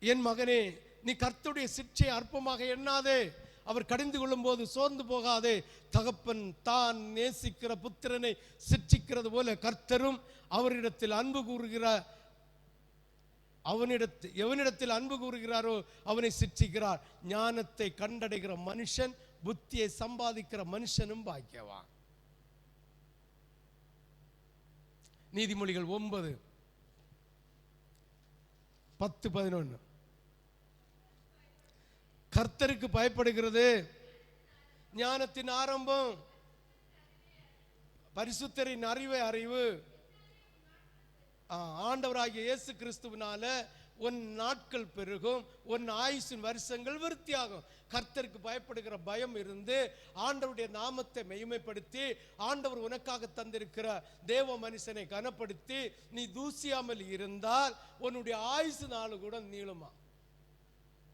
என் மகனே நீ கர்த்துடைய சிற்சை அற்பமாக எண்ணாதே. அவர் கடிந்து கொள்ளும் போது சோர்ந்து போகாதே. தகப்பன் தான் நேசிக்கிற புத்திரனை சிற்றிக்கிறது போல கர்த்தரும் அவரிடத்தில் அன்பு கூறுகிற அவனிடத்து எவனிடத்தில் அன்பு கூறுகிறாரோ அவனை சிற்றிக்கிறார் ஞானத்தை கண்டடைகிற மனுஷன் புத்தியை சம்பாதிக்கிற மனுஷனும் பாக்கியவான். நீதிமொழிகள் ஒன்பது பத்து பதினொன்று கர்த்தருக்கு பயப்படுகிறது. ஞானத்தின் ஆரம்பம். பரிசுத்தரின் அறிவை அறிவு. ஆண்டவராகிய இயேசு கிறிஸ்துவனால உன் நாட்கள் பெருகும் உன் ஆயுசின் வருஷங்கள் விருத்தியாகும். கர்த்தருக்கு பயப்படுகிற பயம் இருந்து ஆண்டவருடைய நாமத்தை மெய்மைப்படுத்தி ஆண்டவர் உனக்காக தந்திருக்கிற தேவ மனுஷனை கனப்படுத்தி நீ தூசியாமல் இருந்தால் உன்னுடைய ஆயுசு நாள் கூட நீளுமா?